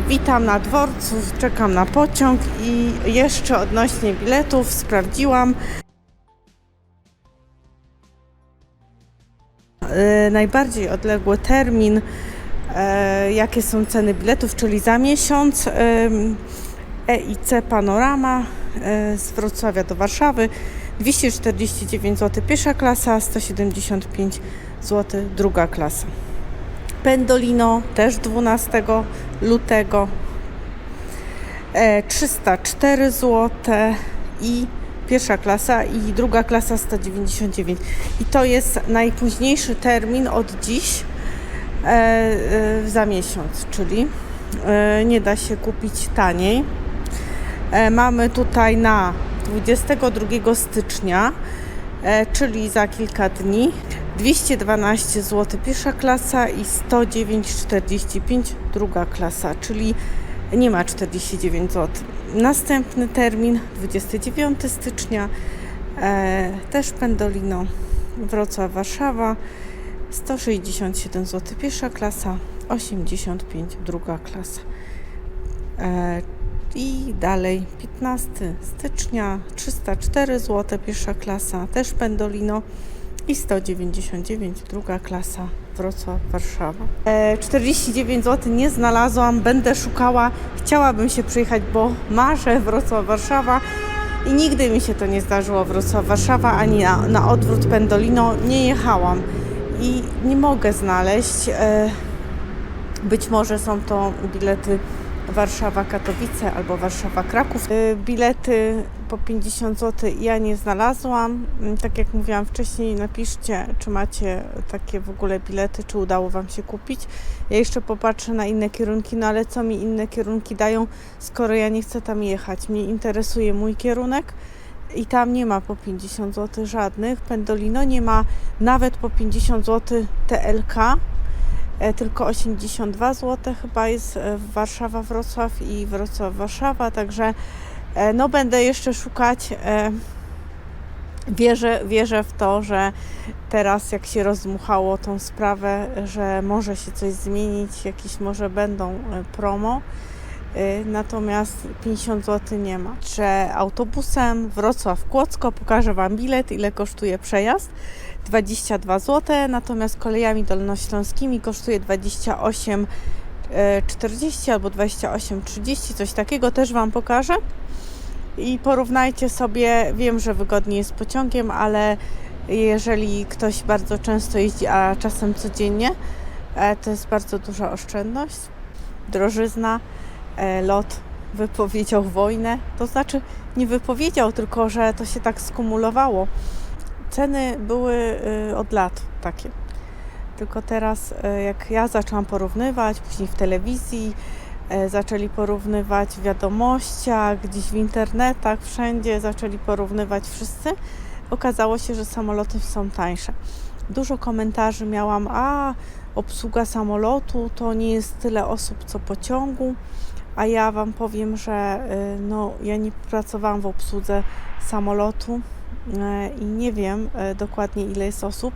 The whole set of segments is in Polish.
Witam na dworcu, czekam na pociąg i jeszcze odnośnie biletów sprawdziłam. E, najbardziej odległy termin, e, jakie są ceny biletów, czyli za miesiąc. EIC Panorama e, z Wrocławia do Warszawy 249 zł pierwsza klasa, 175 zł druga klasa. Pendolino też 12 lutego. E, 304 zł i pierwsza klasa i druga klasa 199 i to jest najpóźniejszy termin od dziś e, e, za miesiąc, czyli e, nie da się kupić taniej. E, mamy tutaj na 22 stycznia, e, czyli za kilka dni, 212 zł pierwsza klasa i 109,45 druga klasa, czyli nie ma 49 zł. Następny termin 29 stycznia, e, też Pendolino Wrocław Warszawa 167 zł pierwsza klasa, 85 druga klasa. E, i dalej 15 stycznia 304 zł pierwsza klasa, też Pendolino i 199 druga klasa Wrocław Warszawa. E, 49 zł nie znalazłam, będę szukała. Chciałabym się przyjechać, bo marzę Wrocław Warszawa i nigdy mi się to nie zdarzyło Wrocław Warszawa ani na, na odwrót Pendolino nie jechałam i nie mogę znaleźć. E, być może są to bilety Warszawa-Katowice albo Warszawa-Kraków. Y, Bilety po 50 zł ja nie znalazłam. Mm, Tak jak mówiłam wcześniej, napiszcie, czy macie takie w ogóle bilety, czy udało Wam się kupić. Ja jeszcze popatrzę na inne kierunki, no ale co mi inne kierunki dają, skoro ja nie chcę tam jechać. Mnie interesuje mój kierunek i tam nie ma po 50 zł żadnych. Pendolino nie ma nawet po 50 zł TLK tylko 82 zł chyba jest e, Warszawa Wrocław i Wrocław Warszawa, także e, no będę jeszcze szukać. e, Wierzę, wierzę w to, że teraz jak się rozdmuchało tą sprawę, że może się coś zmienić, jakieś może będą e, promo. e, Natomiast 50 zł nie ma. Że autobusem Wrocław-Kłodzko pokażę Wam bilet, ile kosztuje przejazd. 22 zł, natomiast kolejami dolnośląskimi kosztuje 28,40 albo 28,30, coś takiego też Wam pokażę. I porównajcie sobie, wiem, że wygodniej jest pociągiem, ale jeżeli ktoś bardzo często jeździ, a czasem codziennie, e, to jest bardzo duża oszczędność. Drożyzna, e, lot wypowiedział wojnę, to znaczy nie wypowiedział, tylko że to się tak skumulowało ceny były y, od lat takie. Tylko teraz, y, jak ja zaczęłam porównywać, później w telewizji, y, zaczęli porównywać w wiadomościach, gdzieś w internetach, wszędzie zaczęli porównywać wszyscy, okazało się, że samoloty są tańsze. Dużo komentarzy miałam, a obsługa samolotu to nie jest tyle osób co pociągu, a ja Wam powiem, że no, ja nie pracowałam w obsłudze samolotu, i nie wiem e, dokładnie ile jest osób.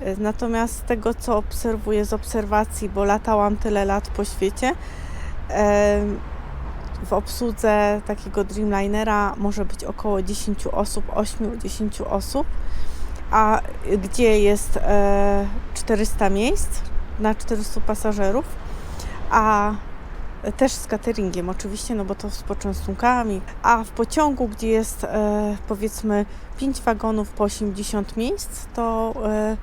E, Natomiast z tego co obserwuję z obserwacji, bo latałam tyle lat po świecie, e, w obsłudze takiego Dreamlinera może być około 10 osób, 8-10 osób, a gdzie jest e, 400 miejsc na 400 pasażerów, a też z cateringiem oczywiście, no bo to z poczęstunkami, a w pociągu, gdzie jest e, powiedzmy 5 wagonów po 80 miejsc, to, e,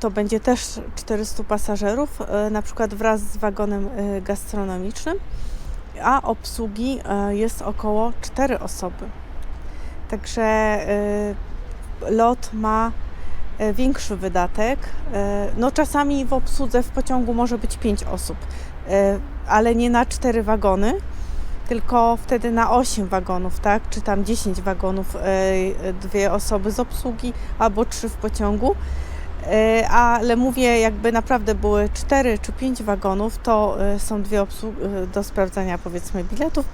to będzie też 400 pasażerów, e, na przykład wraz z wagonem e, gastronomicznym, a obsługi e, jest około 4 osoby. Także e, lot ma e, większy wydatek. E, No czasami w obsłudze w pociągu może być 5 osób, e, ale nie na 4 wagony, tylko wtedy na 8 wagonów, tak? Czy tam 10 wagonów, e, dwie osoby z obsługi albo 3 w pociągu. E, Ale mówię, jakby naprawdę były 4 czy 5 wagonów, to e, są dwie obsługi do sprawdzania powiedzmy biletów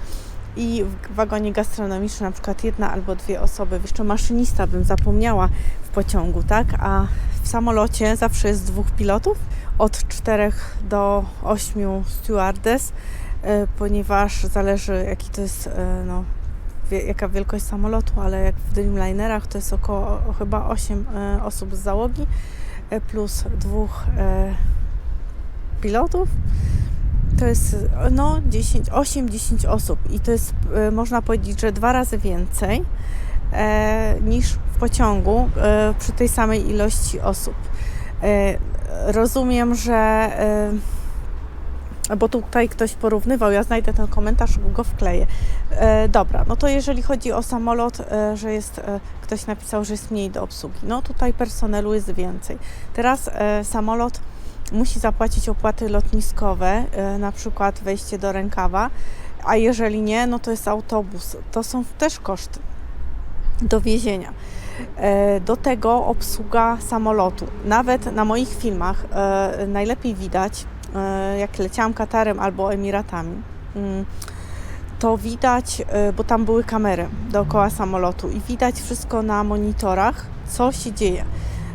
i w wagonie gastronomicznym na przykład jedna albo dwie osoby. Jeszcze maszynista bym zapomniała w pociągu, tak? A w samolocie zawsze jest dwóch pilotów, od 4 do 8 stewardess, e, ponieważ zależy jaki to jest, e, no, jaka wielkość samolotu, ale jak w Dreamlinerach to jest około chyba 8 e, osób z załogi plus dwóch pilotów. To jest no 10, 8-10 osób i to jest można powiedzieć, że dwa razy więcej niż w pociągu e, przy tej samej ilości osób. E, rozumiem, że e, bo tutaj ktoś porównywał, ja znajdę ten komentarz, go wkleję. E, dobra, no to jeżeli chodzi o samolot, e, że jest, e, ktoś napisał, że jest mniej do obsługi. No tutaj personelu jest więcej. Teraz e, samolot musi zapłacić opłaty lotniskowe, e, na przykład wejście do rękawa, a jeżeli nie, no to jest autobus. To są też koszty dowiezienia. E, Do tego obsługa samolotu. Nawet na moich filmach e, najlepiej widać, e, jak leciałam Katarem albo Emiratami, mm, to widać, bo tam były kamery dookoła samolotu i widać wszystko na monitorach, co się dzieje.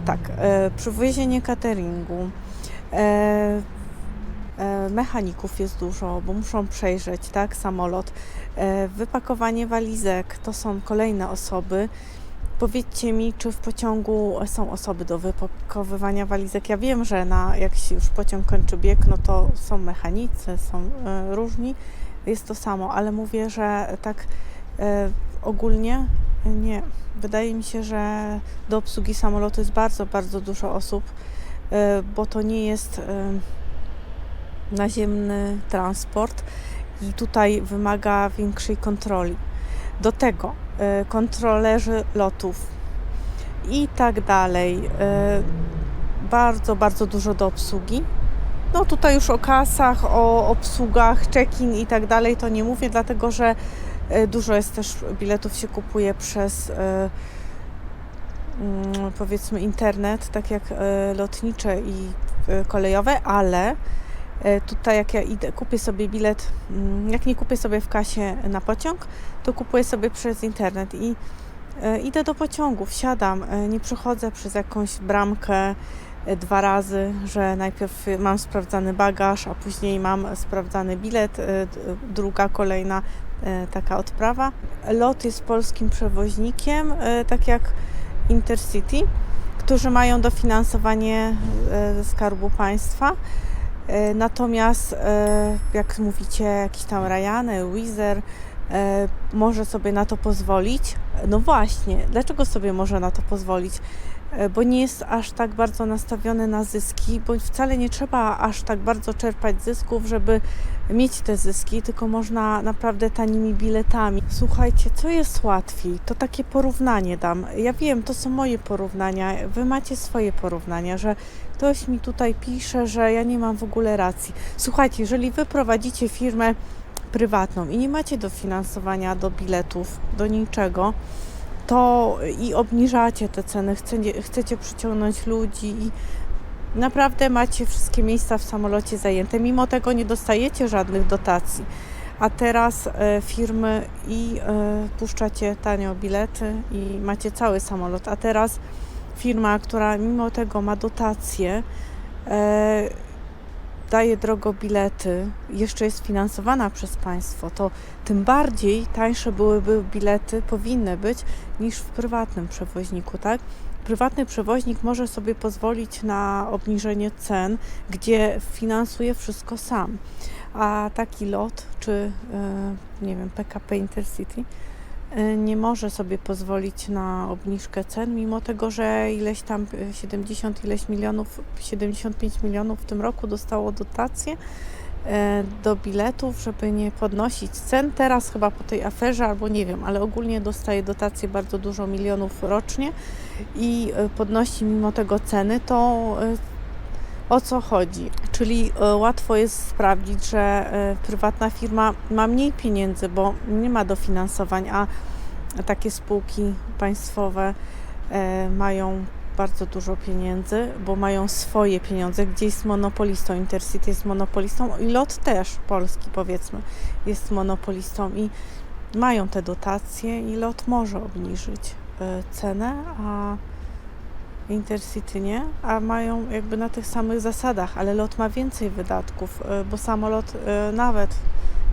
Tak, e, przywiezienie cateringu, mechaników jest dużo, bo muszą przejrzeć tak, samolot. E, wypakowanie walizek to są kolejne osoby. Powiedzcie mi, czy w pociągu są osoby do wypakowywania walizek? Ja wiem, że na, jak się już pociąg kończy bieg, no to są mechanicy, są e, różni, jest to samo, ale mówię, że tak e, ogólnie e, nie. Wydaje mi się, że do obsługi samolotu jest bardzo, bardzo dużo osób, e, bo to nie jest e, naziemny transport i tutaj wymaga większej kontroli. Do tego e, kontrolerzy lotów i tak dalej. E, Bardzo, bardzo dużo do obsługi. No tutaj już o kasach, o obsługach, check-in i tak dalej to nie mówię, dlatego że e, dużo jest też biletów się kupuje przez mm, powiedzmy internet, tak jak lotnicze i kolejowe, ale tutaj jak ja idę, kupię sobie bilet, mm, jak nie kupię sobie w kasie na pociąg, to kupuję sobie przez internet i e, idę do pociągu, wsiadam, e, nie przechodzę przez jakąś bramkę e, dwa razy, że najpierw e, mam sprawdzany bagaż, a później mam sprawdzany bilet, e, druga, kolejna e, taka odprawa. Lot jest polskim przewoźnikiem, e, tak jak Intercity, którzy mają dofinansowanie e, ze Skarbu Państwa. E, Natomiast, e, jak mówicie, jakiś tam Ryanair, Wizer e, może sobie na to pozwolić. No właśnie, dlaczego sobie może na to pozwolić? E, Bo nie jest aż tak bardzo nastawiony na zyski, bo wcale nie trzeba aż tak bardzo czerpać zysków, żeby mieć te zyski, tylko można naprawdę tanimi biletami. Słuchajcie, co jest łatwiej? To takie porównanie dam. Ja wiem, to są moje porównania, wy macie swoje porównania, że ktoś mi tutaj pisze, że ja nie mam w ogóle racji. Słuchajcie, jeżeli wy prowadzicie firmę prywatną i nie macie dofinansowania do biletów, do niczego, to i obniżacie te ceny, chcecie, chcecie przyciągnąć ludzi i naprawdę macie wszystkie miejsca w samolocie zajęte. Mimo tego nie dostajecie żadnych dotacji. A teraz e, firmy i e, puszczacie tanio bilety i macie cały samolot. A teraz firma, która mimo tego ma dotacje, e, daje drogo bilety, jeszcze jest finansowana przez państwo, to tym bardziej tańsze byłyby bilety, powinny być, niż w prywatnym przewoźniku, tak? Prywatny przewoźnik może sobie pozwolić na obniżenie cen, gdzie finansuje wszystko sam. A taki lot, czy e, nie wiem, PKP Intercity, nie może sobie pozwolić na obniżkę cen, mimo tego, że ileś tam e, 70 ileś milionów, 75 milionów w tym roku dostało dotacje e, do biletów, żeby nie podnosić cen. Teraz chyba po tej aferze, albo nie wiem, ale ogólnie dostaje dotacje bardzo dużo milionów rocznie i e, podnosi mimo tego ceny, to e, o co chodzi? Czyli e, łatwo jest sprawdzić, że e, prywatna firma ma mniej pieniędzy, bo nie ma dofinansowań, a takie spółki państwowe e, mają bardzo dużo pieniędzy, bo mają swoje pieniądze, gdzie jest monopolistą. Intercity jest monopolistą i LOT też, polski powiedzmy, jest monopolistą i mają te dotacje i LOT może obniżyć cenę, a Intercity nie, a mają jakby na tych samych zasadach, ale lot ma więcej wydatków, y, bo samolot y, nawet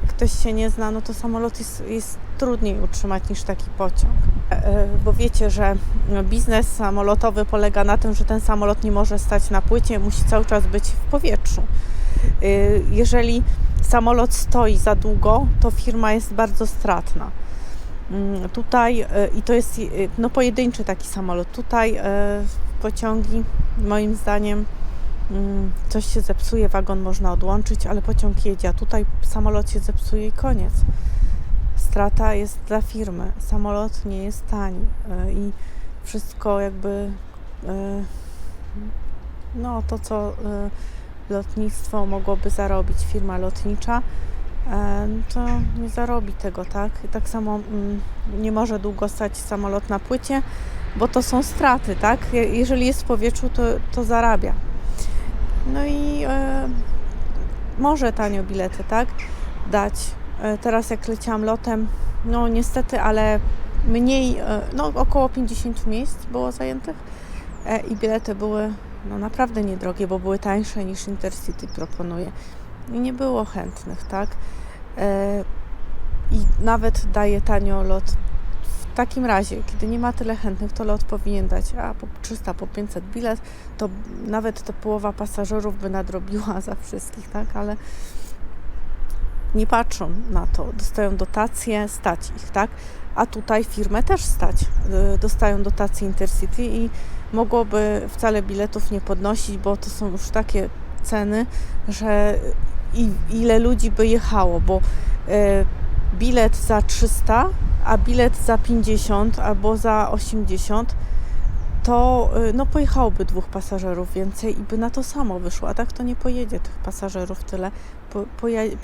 ktoś się nie zna, no to samolot jest, jest trudniej utrzymać niż taki pociąg. E, e, Bo wiecie, że no, biznes samolotowy polega na tym, że ten samolot nie może stać na płycie, musi cały czas być w powietrzu. Jeżeli samolot stoi za długo, to firma jest bardzo stratna. Mm, Tutaj, y, i to jest y, no, pojedynczy taki samolot, tutaj y, pociągi, moim zdaniem, mm, coś się zepsuje, wagon można odłączyć, ale pociąg jedzie, a tutaj samolot się zepsuje i koniec. Strata jest dla firmy. Samolot nie jest tani i wszystko jakby no to, co lotnictwo mogłoby zarobić, firma lotnicza, e, to nie zarobi tego, tak? Tak samo mm, nie może długo stać samolot na płycie, bo to są straty, tak? Je- Jeżeli jest w powietrzu, to, to zarabia. No i e, może tanio bilety, tak? Dać. E, teraz jak leciałam lotem, no niestety, ale mniej, e, no około 50 miejsc było zajętych e, i bilety były no naprawdę niedrogie, bo były tańsze niż Intercity proponuje. Nie było chętnych, tak? E, I nawet daje tanio lot. W takim razie, kiedy nie ma tyle chętnych, to lot powinien dać a po 300, po 500 bilet, to nawet to połowa pasażerów by nadrobiła za wszystkich, tak? Ale nie patrzą na to, dostają dotacje, stać ich, tak? A tutaj firmę też stać. Y, Dostają dotacje Intercity i mogłoby wcale biletów nie podnosić, bo to są już takie ceny, że i, ile ludzi by jechało, bo e, bilet za 300, a bilet za 50 albo za 80 to y, no pojechałoby dwóch pasażerów więcej i by na to samo wyszło, a tak to nie pojedzie tych pasażerów tyle, po,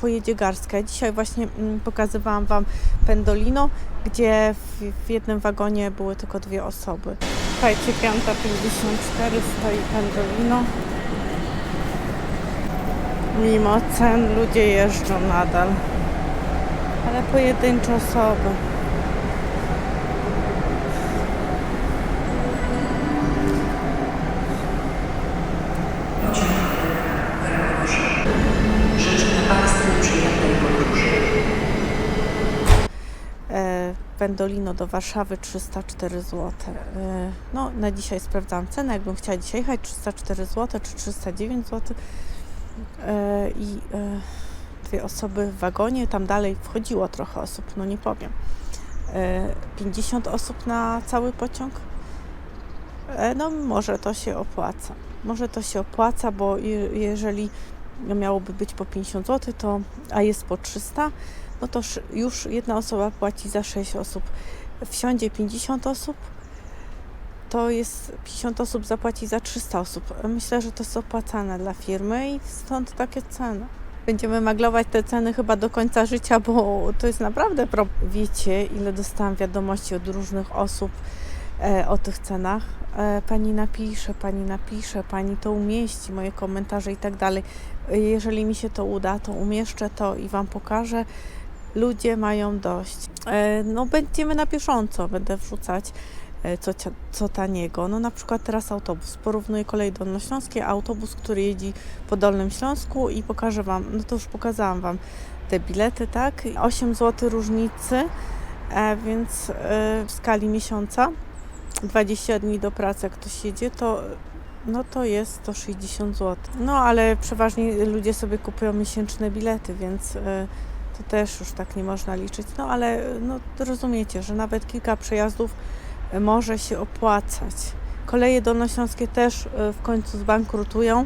pojedzie garstka. Dzisiaj właśnie mm, pokazywałam Wam Pendolino, gdzie w, w jednym wagonie były tylko dwie osoby. Słuchajcie, 5.54 stoi Pendolino. Mimo cen ludzie jeżdżą nadal, ale pojedyncze osoby. E, Pendolino do Warszawy 304 zł. E, No, na dzisiaj sprawdzałam cenę. Jakbym chciała dzisiaj jechać 304 zł czy 309 zł. E, I e, dwie osoby w wagonie. Tam dalej wchodziło trochę osób, no nie powiem. E, 50 osób na cały pociąg. E, No, może to się opłaca. Może to się opłaca, bo je- jeżeli miałoby być po 50 zł, to, a jest po 300, no to już jedna osoba płaci za 6 osób. Wsiądzie 50 osób, to jest 50 osób zapłaci za 300 osób. Myślę, że to jest opłacane dla firmy i stąd takie ceny. Będziemy maglować te ceny chyba do końca życia, bo to jest naprawdę problem. Wiecie, ile dostałam wiadomości od różnych osób e, o tych cenach. E, pani napisze, pani napisze, pani to umieści, moje komentarze i tak dalej. E, Jeżeli mi się to uda, to umieszczę to i Wam pokażę. Ludzie mają dość. E, No, będziemy na bieżąco, będę wrzucać co, cia- co taniego. No, na przykład teraz autobus. Porównuję kolej dolnośląskie, autobus, który jeździ po Dolnym Śląsku i pokażę Wam, no to już pokazałam Wam te bilety, tak? 8 zł różnicy, e, więc e, w skali miesiąca 20 dni do pracy, jak ktoś jedzie, to no to jest 160 zł. No ale przeważnie ludzie sobie kupują miesięczne bilety, więc e, to też już tak nie można liczyć. No ale no, rozumiecie, że nawet kilka przejazdów e, może się opłacać. Koleje dolnośląskie też e, w końcu zbankrutują,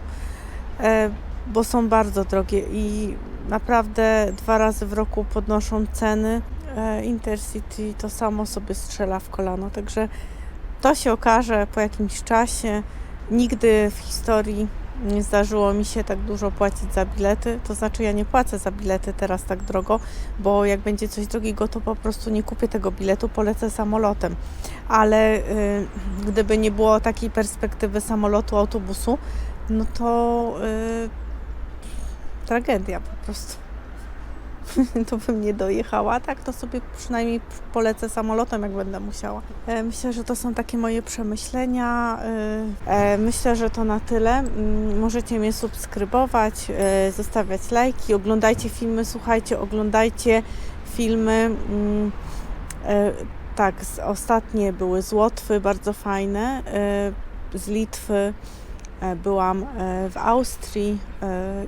e, bo są bardzo drogie i naprawdę dwa razy w roku podnoszą ceny. E, Intercity to samo sobie strzela w kolano, także to się okaże po jakimś czasie. Nigdy w historii nie zdarzyło mi się tak dużo płacić za bilety. To znaczy, ja nie płacę za bilety teraz tak drogo, bo jak będzie coś drogiego, to po prostu nie kupię tego biletu, polecę samolotem. Ale y, gdyby nie było takiej perspektywy samolotu, autobusu, no to y, tragedia po prostu. to bym nie dojechała. Tak, to sobie przynajmniej polecę samolotem, jak będę musiała. E, Myślę, że to są takie moje przemyślenia. E, e, Myślę, że to na tyle. Mm, Możecie mnie subskrybować, zostawiać lajki, oglądajcie filmy, słuchajcie, oglądajcie filmy. Mm, Tak, ostatnie były z Łotwy, bardzo fajne. Z Litwy. Byłam w Austrii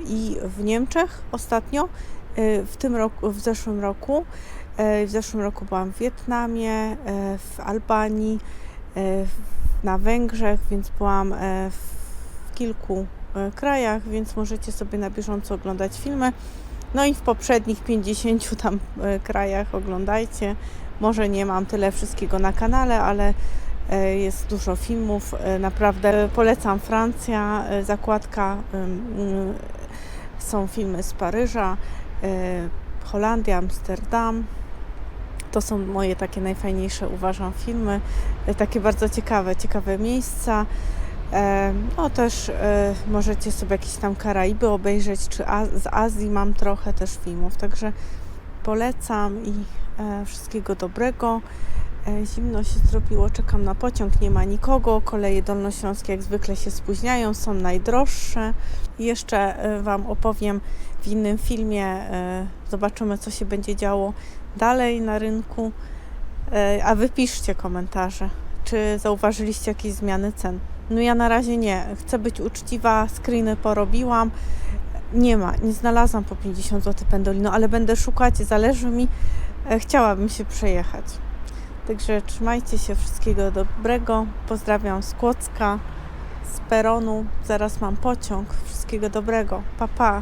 i w Niemczech ostatnio. E, W tym roku, w zeszłym roku. E, W zeszłym roku byłam w Wietnamie, e, w Albanii, na Węgrzech, więc byłam w kilku krajach, więc możecie sobie na bieżąco oglądać filmy. No i w poprzednich 50 tam krajach oglądajcie. Może nie mam tyle wszystkiego na kanale, ale jest dużo filmów. Naprawdę polecam Francja, zakładka. Są filmy z Paryża, Holandia, Amsterdam. To są moje takie najfajniejsze, uważam, filmy. E, Takie bardzo ciekawe, ciekawe miejsca. E, No też e, możecie sobie jakieś tam Karaiby obejrzeć, czy z Azji mam trochę też filmów, także polecam i e, wszystkiego dobrego. E, Zimno się zrobiło, czekam na pociąg, nie ma nikogo. Koleje dolnośląskie jak zwykle się spóźniają, są najdroższe. Jeszcze e, Wam opowiem w innym filmie. e, Zobaczymy, co się będzie działo dalej na rynku. A Wy piszcie komentarze, czy zauważyliście jakieś zmiany cen. No ja na razie nie. Chcę być uczciwa, screeny porobiłam. Nie ma, nie znalazłam po 50 zł pendolino, ale będę szukać, zależy mi. Chciałabym się przejechać. Także trzymajcie się, wszystkiego dobrego. Pozdrawiam z Kłodzka, z peronu. Zaraz mam pociąg. Wszystkiego dobrego. Pa, pa.